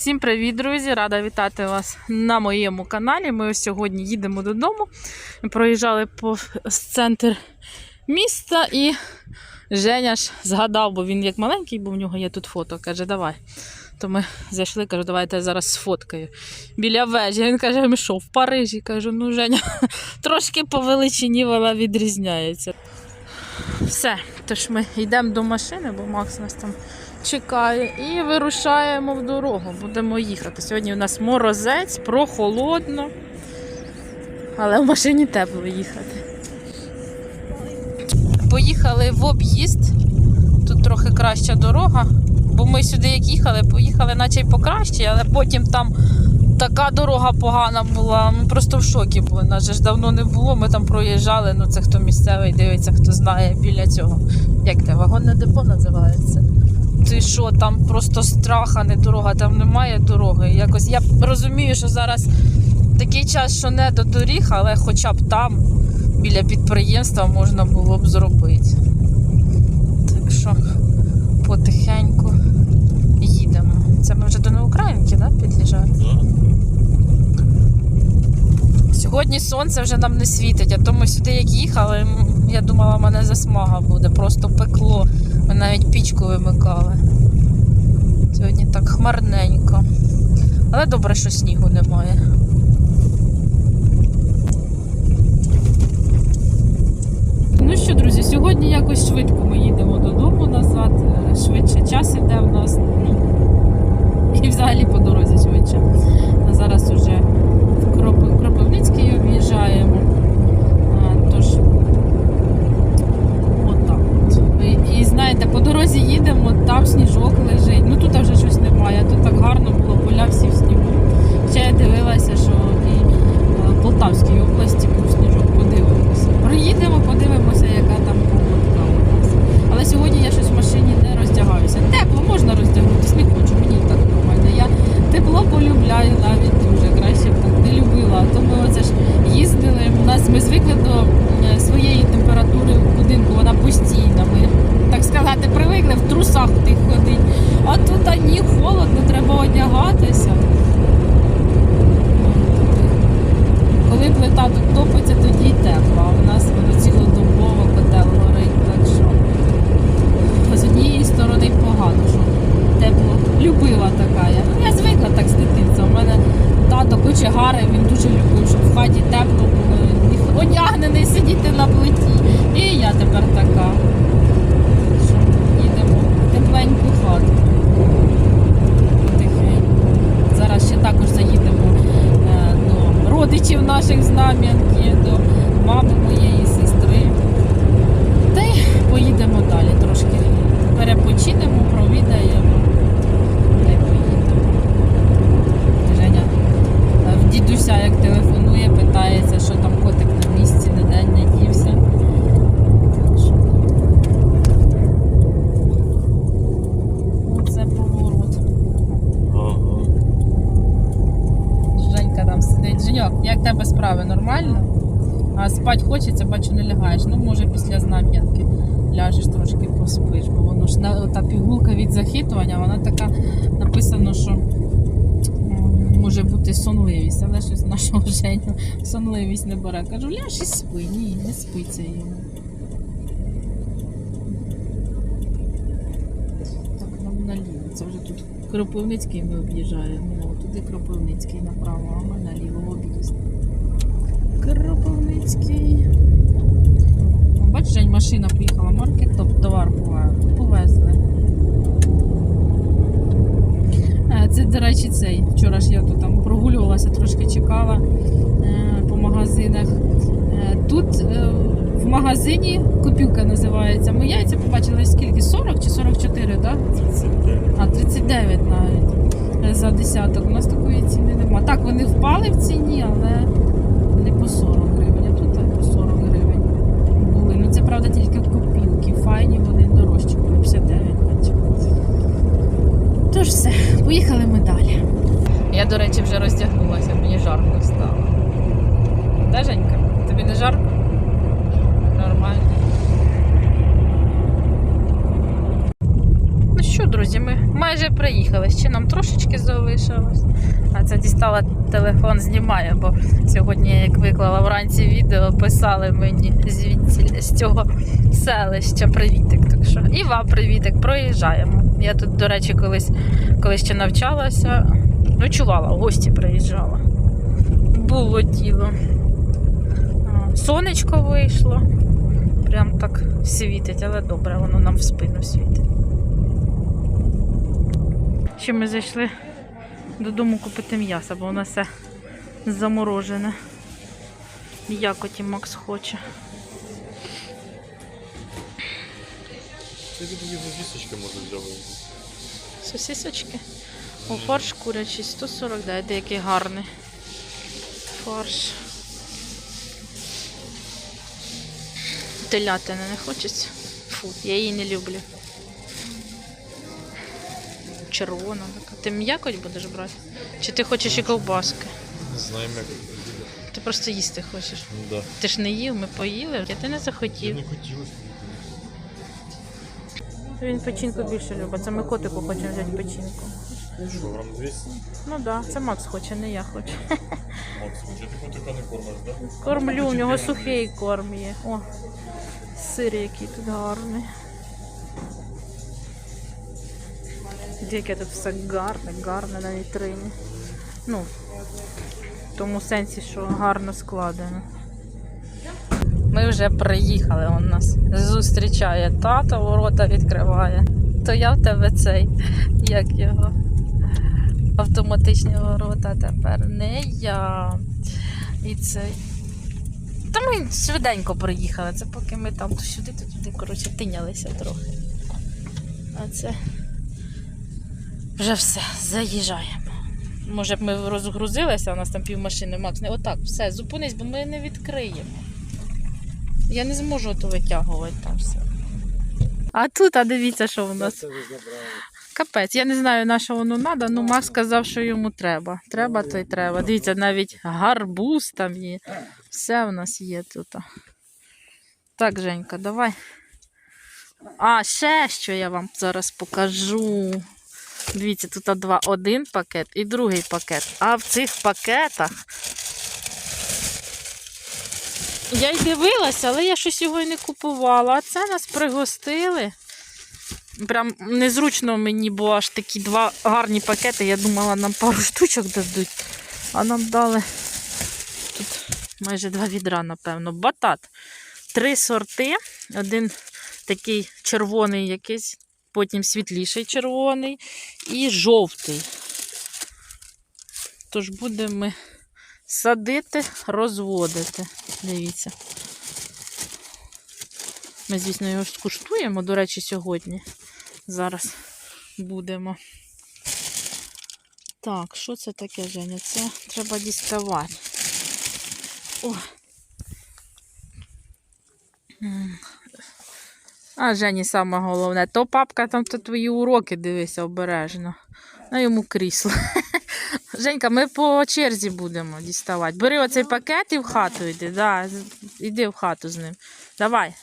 Всім привіт, друзі! Рада вітати вас на моєму каналі. Ми сьогодні їдемо додому. Проїжджали по центр міста і Женя ж згадав, бо він як маленький, бо в нього є тут фото. Каже, давай. То ми зайшли, кажу, давайте зараз сфоткаю. Біля вежі. Він каже, ми що, в Парижі? Кажу, ну Женя, трошки по величині вона відрізняється. Все, тож ми йдемо до машини, бо Макс нас там чекає, і вирушаємо в дорогу. Будемо їхати. Сьогодні у нас морозець, прохолодно, але в машині тепло їхати. Поїхали в об'їзд. Тут трохи краща дорога, бо ми сюди як їхали, поїхали наче й покраще, але потім там така дорога погана була. Ми просто в шокі були. Нас ж давно не було. Ми там проїжджали. Ну це хто місцевий дивиться, хто знає біля цього. Як те вагонне депо називається? Ти що, там просто страх, а не дорога, там немає дороги. Якось я розумію, що зараз такий час, що не до доріг, але хоча б там, біля підприємства, можна було б зробити. Так що потихеньку їдемо. Це ми вже до Неукраїнки, да, під'їжджаємо? Сьогодні сонце вже нам не світить, а то ми сюди як їхали, я думала, в мене засмага буде, просто пекло. Ми навіть пічку вимикали. Сьогодні так хмарненько. Але добре, що снігу немає. Ну що, друзі, сьогодні якось швидко ми їдемо додому назад. е, Швидше час іде в нас. Ну, і взагалі по дорозі швидше. А зараз уже в Кропи- Кропивницький об'їжджаємо. А, Тож, отак от. І, і знаєте, по дорозі їдемо, там сніжок лежить. Ну тут вже щось немає. Тут так гарно було, поля всі в снігу. Ще я дивилася, що і е, в Полтавській області був сніжок. Подивимося. Приїдемо, подивимося, яка там погодка у нас. Але сьогодні я щось в машині не роздягаюся. Тепло, можна роздягнутися, не хочу, мені і так нормально. Я тепло полюбляю навіть дуже. Краще б так не любила. А то ми оце ж їздили. У нас ми звикли до е, своєї температури в будинку, вона постійна. Ми, так сказати, привикли в трусах тих ходить. А тут ані холодно, треба одягатися. Коли плита тут топиться, тоді й тепло, а в нас воно цілодобово котел горить. Так що з однієї сторони погано, що тепло. Любила така я. Ну, я звикла так з дитинця. У мене тато він дуже любив, щоб в хаті тепло було. Одягнений сидіти на плиті. І я тепер така. Що їдемо в тепленьку хату. Потихеньку. Зараз ще також заїдемо е, до родичів наших з Нам'янки, до мами моєї сестри. Та й поїдемо далі трошки. Перепочинемо, провідаємо. Та й поїдемо. Женя е, в дідуся як телефонує, питається, що там котик на місці, не день не дівся. Так що. Оце поворот. Ага. Женька там сидить. Женьок, як тебе справи? Нормально? А спать хочеться, бачу, не лягаєш. Ну, може, після знам'янки ляжеш трошки поспиш, бо воно ж та пігулка від захитування, вона така написано, що може бути сонливість, але щось нашого Женю сонливість не бере. Кажу, ляж і спи. Ні, не спиться йому. Так, нам наліво. Це вже тут Кропивницький ми об'їжджаємо. Туди Кропивницький направо, а ми наліво в об'їзд. Кропивницький. Бачиш, Жень, машина поїхала, маркет, топ товар. Повезли. Е, Це, до речі, цей. Вчора ж я тут там прогулювалася, трошки чекала е, по магазинах. Е, Тут в магазині копілка називається. Ми яйця побачили скільки? 40 чи 44, так? Да? 39. А 39 навіть за десяток. У нас такої ціни нема. Так, вони впали в ціні, але не по 40 гривень, а тут так по 40 гривень були. Ну це правда тільки копілки. Файні вони дорожчі, були 59 наче. Тож все, поїхали ми далі. Я, до речі, вже роздягнулася, мені жарко стало. Де, Женька? Тобі не жарко? Нормально. Ну що, друзі, ми майже приїхали. Ще нам трошечки залишилось. А це дістала телефон, знімає, бо сьогодні, як виклала вранці відео, писали мені звідси з цього селища привітик. Так що і вам привітик, проїжджаємо. Я тут, до речі, колись, коли ще навчалася, ночувала, в гості приїжджала. Було діло. Сонечко вийшло. Прям так світить, але добре, воно нам в спину світить. Ще ми зайшли додому купити м'ясо, бо воно все заморожене. Якоті Макс хоче. Ти такі сосисочки може взяти. Сосисочки. О, фарш курячий 149, деякий гарний. Фарш. Телятини не хочеться. Фу, я її не люблю. Червона така. Ти м'якоть будеш брати? Чи ти хочеш і ковбаски? Не знаємо як. Ти просто їсти хочеш. Ну да. Ти ж не їв, ми поїли, а ти не Я захотів. не хотілося. Він печінку більше любить. Це ми котику хочемо взяти печінку. Що, грам 200? Ну так, да, це Макс хоче, не я хочу. Макс, чи ти котика не кормиш, да? Кормлю, у нього сухий корм є. О, сир який тут гарний. Яке тут все гарне, гарне на вітрині. Ну, в тому сенсі, що гарно складено. Ми вже приїхали, он нас зустрічає тато, ворота відкриває. То я в тебе цей, як його, автоматичні ворота тепер не я. І цей. Та ми швиденько приїхали. Це поки ми там то сюди, то туди, коротше, тинялися трохи. А це вже все, заїжджаємо. Може б ми розгрузилися, у нас там півмашини, Макс. Не отак, все, зупинись, бо ми не відкриємо. Я не зможу то витягувати там все. А тут, а дивіться, що у нас. Капець, я не знаю, на що воно треба, ну Макс сказав, що йому треба. Треба, то й треба. Дивіться, навіть гарбуз там є. Все в нас є тут. Так, Женька, давай. А, ще що я вам зараз покажу. Дивіться, тут два, один пакет і другий пакет. А в цих пакетах я й дивилася, але я щось його й не купувала. А це нас пригостили. Прям незручно мені, бо аж такі два гарні пакети. Я думала, нам пару штучок дадуть. А нам дали тут майже два відра, напевно. Батат. Три сорти. Один такий червоний якийсь, потім світліший червоний і жовтий. Тож будемо садити, розводити. Дивіться. Ми, звісно, його скуштуємо, до речі, сьогодні. Зараз будемо. Так, що це таке, Женя? Це треба діставати. О. А Жені саме головне. То папка там то твої уроки, дивися, обережно. На йому крісло. Женька, ми по черзі будемо діставати. Бери оцей пакет і в хату йди. Да, іди в хату з ним. Давай.